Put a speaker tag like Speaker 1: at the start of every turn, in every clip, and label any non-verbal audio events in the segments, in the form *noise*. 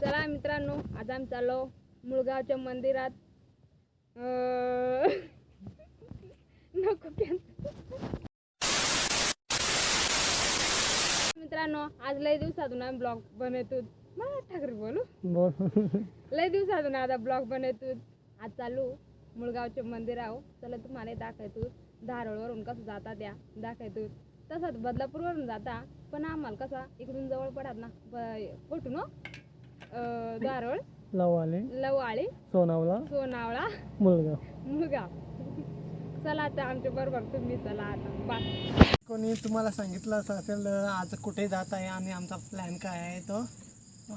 Speaker 1: चला मित्रांनो आज आम्ही चाललो मुळगावच्या मंदिरात *laughs* नको. मित्रांनो आज लय दिवसातून आम्ही ब्लॉग बनवतो. मला ठाकरे बोलू.
Speaker 2: बोल.
Speaker 1: लय दिवसातून आता ब्लॉग बनवतो. आज चालू मुळगावचे मंदिर आहो. चला तुम्हाला दाखवतो. धारोळवरून कसं जाता त्या दाखवतो. तसंच बदलापूरवरून जाता पण आम्हाला कसा इकडून जवळ पडत ना ब- कुठून अं, धारोळ
Speaker 2: लवाले.
Speaker 1: लवाळी
Speaker 2: सोनावला.
Speaker 1: सोनावळा.
Speaker 2: मुलगाव
Speaker 1: मुळगाव चला आता आमच्या बरोबर तुम्ही चला आता. बा.
Speaker 2: कोणी तुम्हाला सांगितलं असं असेल आज कुठे जात आहे आणि आमचा प्लॅन काय आहे तो?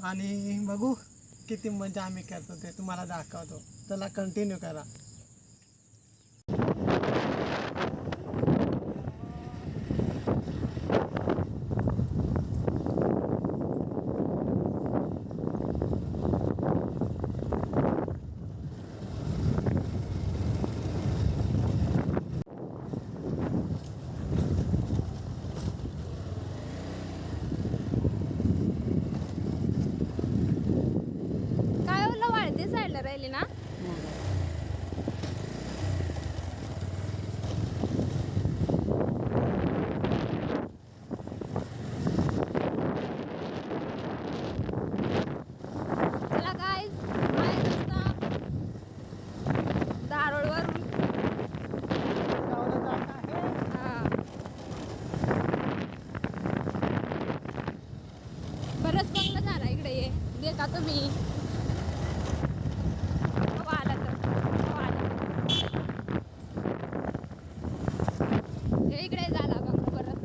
Speaker 2: आणि बघू किती मजा आम्ही करतो ते तुम्हाला दाखवतो. चला कंटिन्यू करा
Speaker 1: काय हो लवाळी ते साईडला राहिली ना? बरंच बंगला झाला इकडे ये. दे तुम्ही हवा आला तर हवा आला तर. हे इकडे झाला बंगला बरंच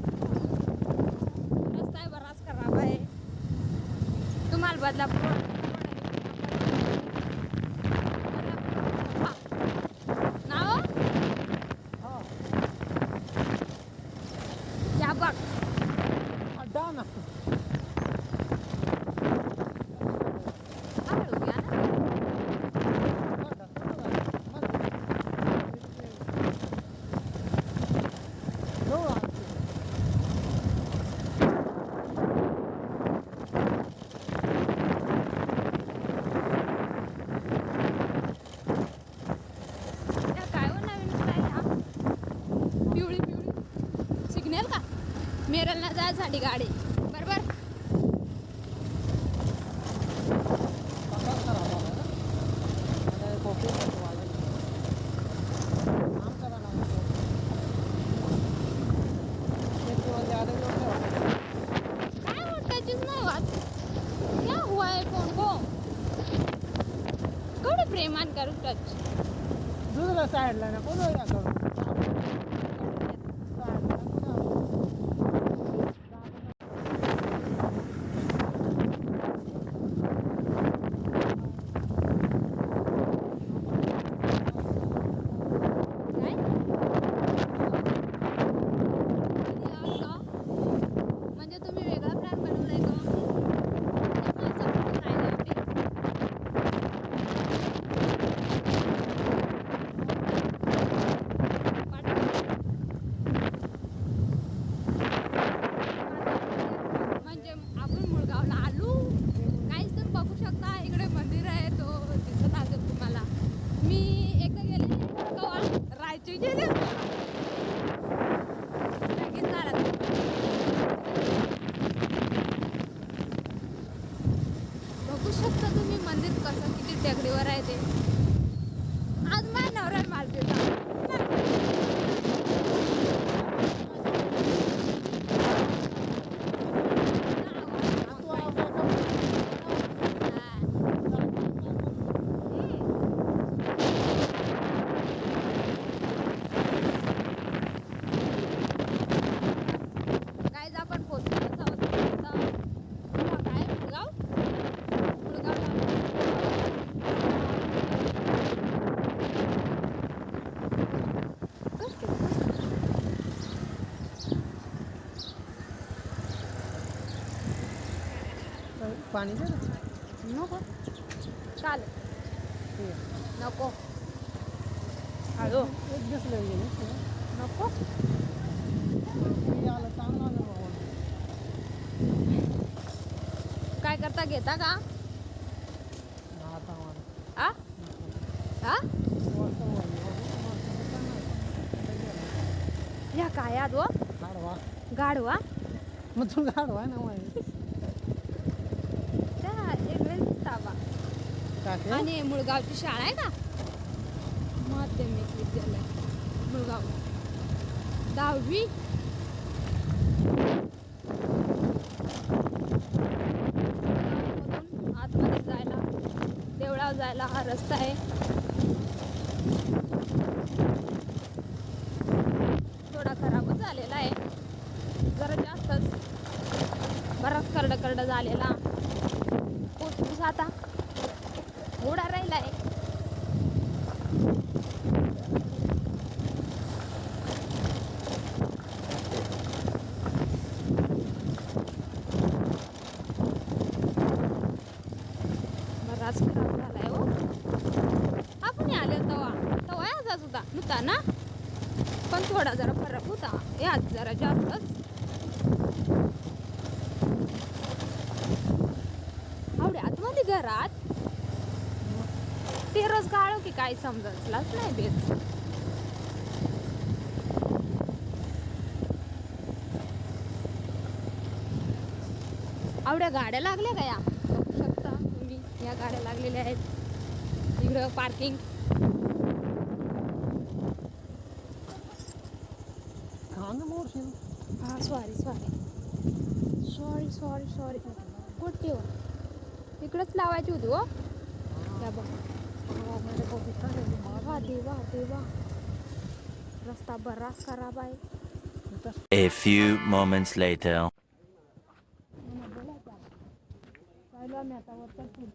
Speaker 1: रस्ता आहे बराच खराब आहे तुम्हाला बदलापूर नाव या बघ
Speaker 2: अड्डा ना
Speaker 1: हळू घ्या ना त्या काय हो नवीन काय हा पिवळी पिवळी सिग्नल का गाड़ी गाडी. बरोबर? काय क्या हुआ है फोन को? प्रेमान करू टच
Speaker 2: दुसऱ्या साईडला ना कोण करू
Speaker 1: काय किती लाख का? म्हणजे तुम्ही वेगळा प्लॅन बनवलाय का त्या माणसाकडून राहिलं आम्ही. म्हणजे आपण मुळगावला आलो काहीच तुम्ही बघू शकता इकडे मंदिर आहे तो दिसत असेल तुम्हाला मी एकदा गेले कवा रायची गेले लगेच झाला तो. बघू शकता तुम्ही मंदिर कसं किती टेकडीवर आहे ते. आज माझ्या नवऱ्याला मारते
Speaker 2: पाणी दे
Speaker 1: नको. चालेल.
Speaker 2: ठीक
Speaker 1: नको
Speaker 2: एक
Speaker 1: नको.
Speaker 2: चांगलं
Speaker 1: काय करता घेता का? या आ? चांगलं. काय आदो
Speaker 2: गाढवा. मग तू गाडवा ना
Speaker 1: माझी.
Speaker 2: टाके
Speaker 1: आणि मुळगावची शाळा आहे का माध्यमिक विद्यालय मुळगाव. दहावी. आतमध्ये जायला देवळावर जायला हा रस्ता आहे. थोडा खराबच झालेला आहे. जरा जास्तच. बराच करडा करडा झालेला. पोचूस आता. उडा राहिला आहे बराच खराब झालाय हो. आपण आले तवा? तवा याचाच होता नव्हता ना? पण थोडा जरा फरक होता. यात जरा जास्त आवडे आतमध्ये घरात ते रोज काढो की काही समजलाच नाही बेस. आवड्या गाड्या लागल्या का या? बघू शकता तुम्ही. या गाड्या लागलेल्या आहेत. इकडं पार्किंग हा sorry sorry sorry sorry sorry कुठे इकडंच लावायची होती हो. या बघ वा देवा देवा रस्ता बराच खराब आहे
Speaker 3: A few moments later.
Speaker 1: चालू आम्ही आता वरचा पूल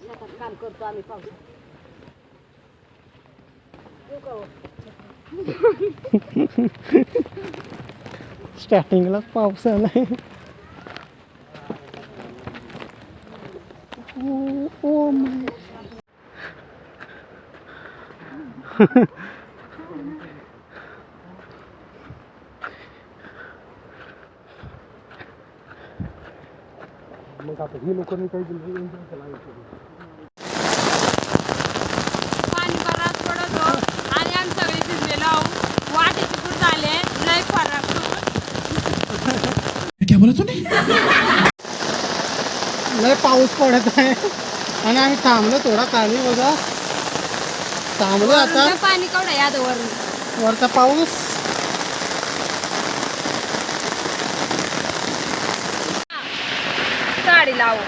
Speaker 4: शेतात काम करतो आम्ही पाऊस येऊ का हो?
Speaker 2: स्टार्टिंगलाच पाऊस आलाय ओ ओ माय मग आता ही लोकांनी काही दिलं
Speaker 1: पाणी बराच पडत हो आणि आम्ही सगळे भिजलेलो आहो वाटेची कुठं झाले लय फरक
Speaker 2: लय पाऊस पडत आहे. आणि आम्ही थांबलो थोडा खाली बघा. थांबलो आता.
Speaker 1: वरून पाणी केवढं याद वरून?
Speaker 2: वरचा पाऊस.
Speaker 1: साडी लावू.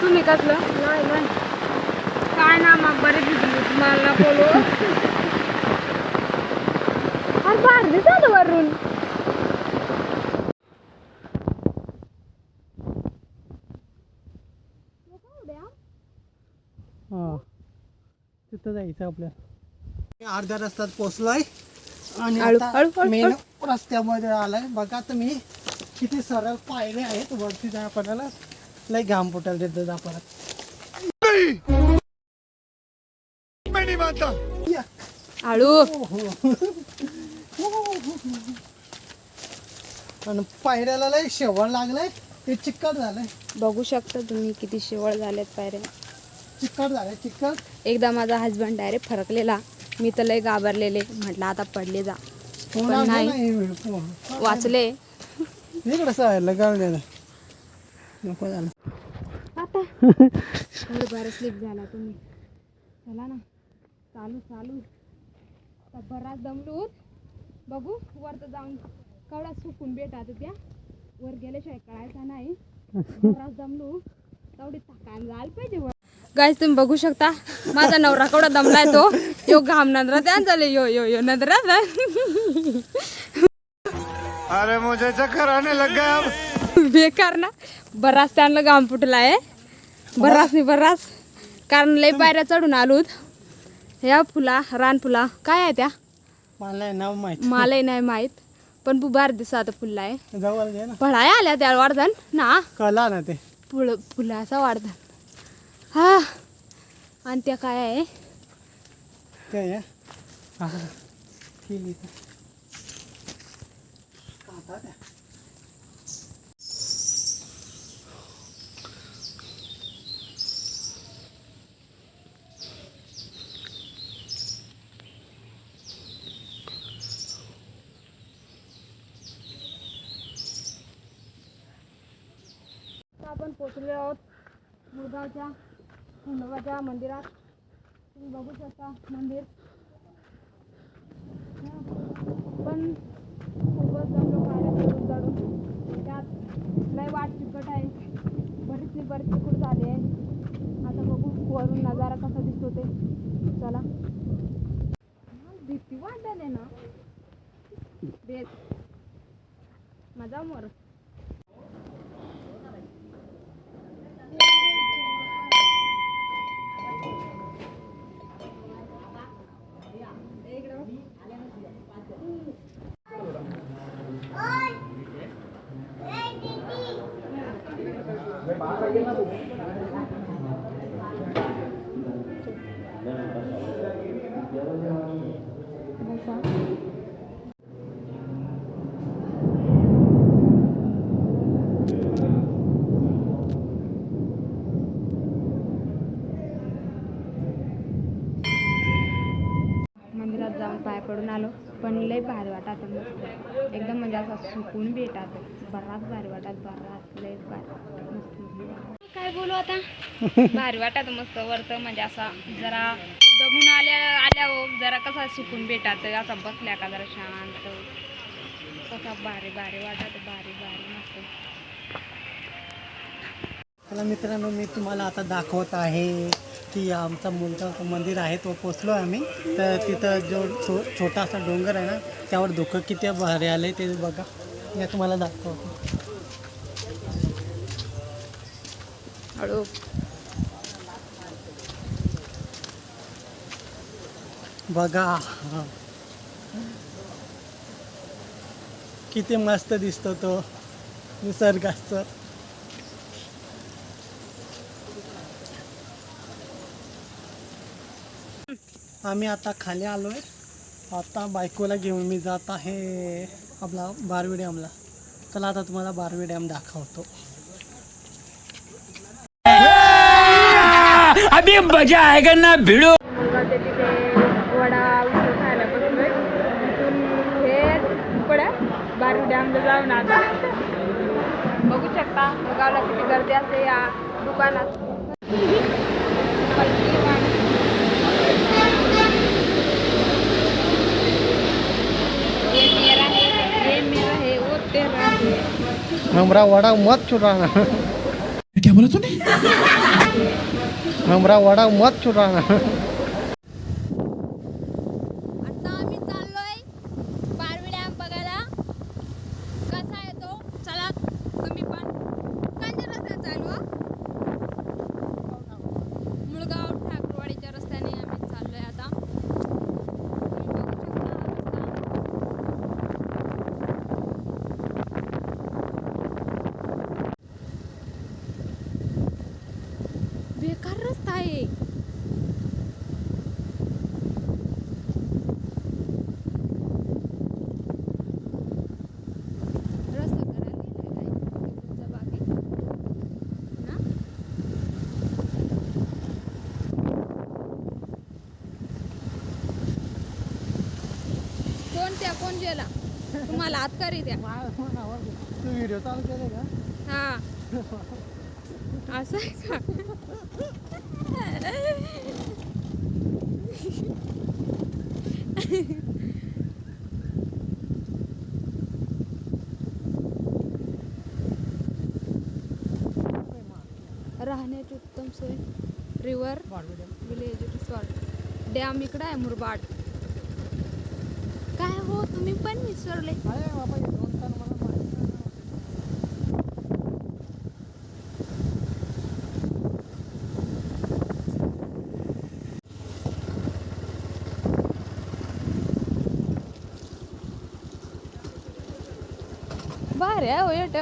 Speaker 1: तुम्ही कसलं? नाही नाही. काय ना मग बरे भिजली तुम्हाला बोलू अरे बाहेर दिसत वरून.
Speaker 2: तिथं जायचं आपल्याला? अर्ध्या रस्त्यात पोचलोय आणि आता मेन रस्त्यामध्ये आलाय. बघा तुम्ही किती सरळ पायरे आहेत. वरती जाय आपल्याला. लय घाम फुटेल तिथं जा परत.
Speaker 1: हळू *laughs*
Speaker 2: आणि पायऱ्याला लय शेवण लागलंय. ते चिकट झालंय.
Speaker 1: बघू शकता तुम्ही किती शेवळ झालेत पायऱ्या.
Speaker 2: चिकट झालंय चिकट.
Speaker 1: एकदा माझा हसबंड डायरेक्ट फरकलेला. मी तर लय घाबरलेले. म्हटलं आता पडले जा.
Speaker 2: कोण
Speaker 1: नाही.
Speaker 2: नाही
Speaker 1: वाचले.
Speaker 2: नको झालं.
Speaker 1: आता. बरं स्लिप झाला तुम्ही. चला ना. चालू चालू. तर बराच दमलो. बघू वर तर जाऊन कवडा सुकून भेटात त्या. वर गेल्याशिवाय कळायचा नाही. बराच दमलो. तेवढी ताकान जायला पाहिजे. वर गाईज तुम्ही बघू शकता माझा नवरा केवढा दमलाय तो. यो घाम नंद्रा त्या झाले यो यो यो नंद्रा
Speaker 5: अरे मुझे चक्कर आने लग गया अब.
Speaker 1: बेकार ना. बराच त्यांना घाम फुटलाय बराच नाही बराच. कारण लय पायऱ्या चढून आलोत. या फुला रान फुला काय आहे त्या?
Speaker 2: मला नाही नाव माहीत.
Speaker 1: मलाही नाही माहीत पण बुबार दिसा आता फुलला आहे
Speaker 2: जवळ घे ना.
Speaker 1: फळाय आल्या त्या वाढधन ना?
Speaker 2: कला ना ते.
Speaker 1: फुल फुलाचा वाढधन हा. आणि त्या काय आहे?
Speaker 2: त्या या. आपण
Speaker 1: पोचलो आहोत मुरगावच्या खंडोबाच्या मंदिरात तुम्ही बघू शकता मंदिर. पण खूपच जमलं पायऱ्या चढून त्यात लय वाट चिकट आहे. बरीच बरीच चिकट झाली आहे. आता बघू वरून नजारा कसा दिसतो ते. चला. भीती वाटायला ना. बेस माझा मोर. जाऊन पाय पडून आलो पण लय भारी वाटत एकदम म्हणजे असं सुकून भेटात बराच भारी वाटत बराच लय भारी मस्त. काय बोलू आता? भारी वाटत मस्त वरत म्हणजे असा जरा दमून आल्या आल्या हो जरा कसा सुकून भेटात असा बसल्या का जरा शांत. कसा भारी भारी वाटत भारी भारी मस्त.
Speaker 2: चला मित्रांनो मी तुम्हाला आता दाखवत आहे की आमचा मुलगा मंदिर आहे तो पोचलो आहे आम्ही. तर तिथं जो छो छोटासा डोंगर आहे ना त्यावर धुकं किती भारी आलं ते बघा. या तुम्हाला दाखवतो.
Speaker 1: हळू.
Speaker 2: बघा. किती मस्त दिसतो तो निसर्गाचं. आम्ही आता खाली आलोय. आता बायकोला घेऊन मी जात आहे. आपला बारवी डॅमला. चला आता तुम्हाला बारवी डॅम दाखवतो.
Speaker 1: मुलगावच्या तिथे वडा उसळ खायला बसलोय. तिथून हे पड्या बारू डॅमला जाऊन आता बघू शकता मुलगावला किती गर्दी असते या दुकानात पलकी वाणी. ये मेरा है ये मेरा है वो तेरा है
Speaker 2: हमरा वडा मत चुराना क्या बोला तूने? हमरा वडा मत चुराना
Speaker 1: आता आम्ही चाललोय बारवी डॅम बघायला कसा आहे तो चला तुम्ही पण कोणत्या रस्त्याने चालू हा? मुळगाव ठाकरवाडीच्या रस्त्याने आम्ही चाललोय आता तुम्ही बघू शकता रस्ता. बेकार रस्ता आहे रस्ता करायला गेलाय काय तुमचा बाकी ना कोण गेला. तुम्हाला आतकारी द्या.
Speaker 2: तू व्हिडिओ चालू केले का?
Speaker 1: हा. असं आहे का? राहण्याची उत्तम सोय. रिव्हर विलेज रिसॉर्ट डॅम इकडं आहे मुरबाड. काय हो तुम्ही पण विसरले.
Speaker 2: अरे बाबा हे दोन तास मला माहिती नाही.
Speaker 1: भारी आहे हो येट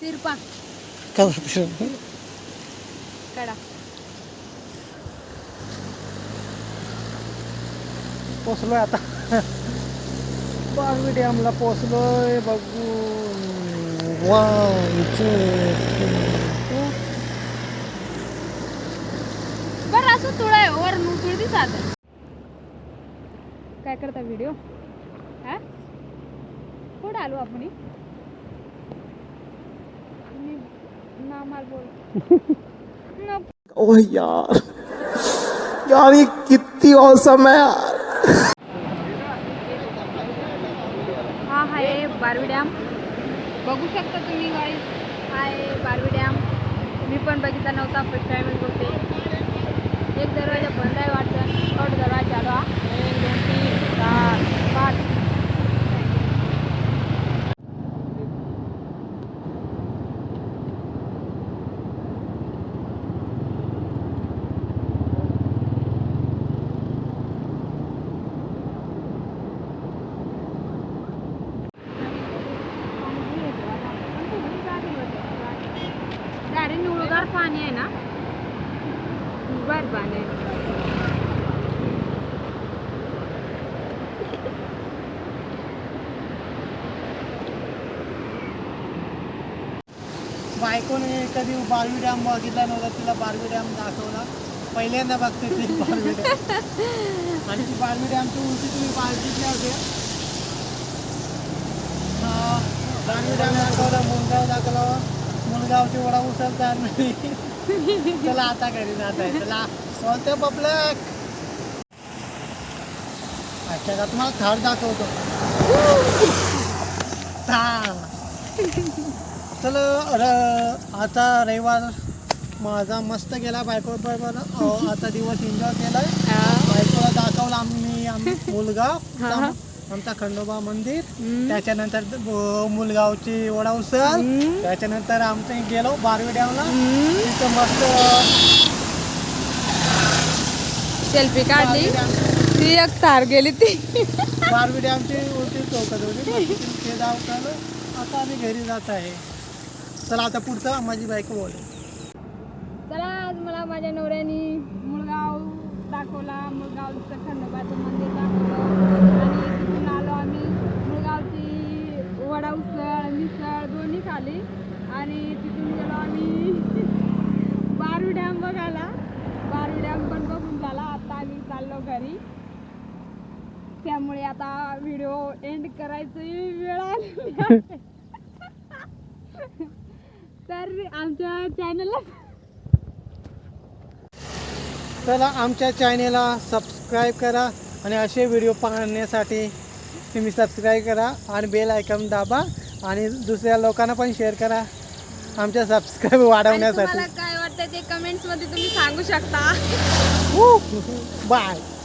Speaker 1: तिरपा
Speaker 2: कसा ते?
Speaker 1: कडा
Speaker 2: पोचलोय आता. बारवी डॅमला पोचलोय बघू वन टू
Speaker 1: बरं असं तुळा आहे वरून तुळ दिसात काय करता व्हिडिओ हा? कुठं आलो आपण ना मार बोल. *laughs*
Speaker 6: ओह यार. यार ये कितनी औसम है यार.
Speaker 1: हा आहे बारवी डॅम बघू शकता तुम्ही गाडी हा आहे बारवी डॅम मी पण बघितला नव्हता फर्स्ट टाइमच बघते. एक दरवाजा बंद आहे वाटतं. चौदा दरवाजा चालू हा एक दोन तीन चार पाच. गाडी पाणी आहे ना? भर पाणी आहे.
Speaker 2: बायकोने कधी बारवी डॅम बघितला नव्हता तिला बारवी डॅम दाखवला. पहिल्यांदा बघते ती बारवी डॅम. आणि ती बारवी डॅमची उंची तुम्ही बघितल्या होत्या बारवी डॅम दाखवला मुलगाव दाखवला. मुलगावची वडा उचलता नाही चला आता घरी जात आहे. चला. बोलते पब्लिक अच्छा का तुम्हाला थार दाखवतो. चल आता रविवार माझा मस्त गेला बायको बरोबर आता दिवस एन्जॉय केलाय. बायकोला दाखवलं आम्ही आम्ही मुलगाव आम- आमचा खंडोबा मंदिर. त्याच्यानंतर मुलगावची उसळ. त्याच्यानंतर आमचं गेलो बारवी डॅमला. तिथं मस्त
Speaker 1: सेल्फी काढली. ती एक तार गेली ती.
Speaker 2: बारवी डॅमची होती चौकात होती. ते जाऊ आता आम्ही घरी जात आहे. चला आता पुढचं माझी बायको बोलेल.
Speaker 1: चला आज मला माझ्या नवऱ्याने मुळगाव दाखवला. मुळगावचं खंडोबाचं मंदिर दाखवलं. आणि तिथून आलो आम्ही. मुळगावची वडा उसळ मिसळ दोन्ही खाली. आणि तिथून गेलो आम्ही *laughs* बारू डॅम बघायला. बारू डॅम पण बघून झाला. आता आम्ही चाललो घरी. त्यामुळे आता व्हिडिओ एंड करायची वेळ आली *laughs* तर आमच्या चॅनलला
Speaker 2: चला आमच्या चॅनेलला सबस्क्राईब करा. आणि असे व्हिडिओ पाहण्यासाठी तुम्ही सबस्क्राईब करा आणि बेल आयकॉन दाबा आणि दुसऱ्या लोकांना पण शेअर करा. आमच्या सबस्क्राईब वाढवण्यासाठी.
Speaker 1: काय वाटतं ते कमेंट्समध्ये तुम्ही सांगू शकता.
Speaker 2: बाय *laughs*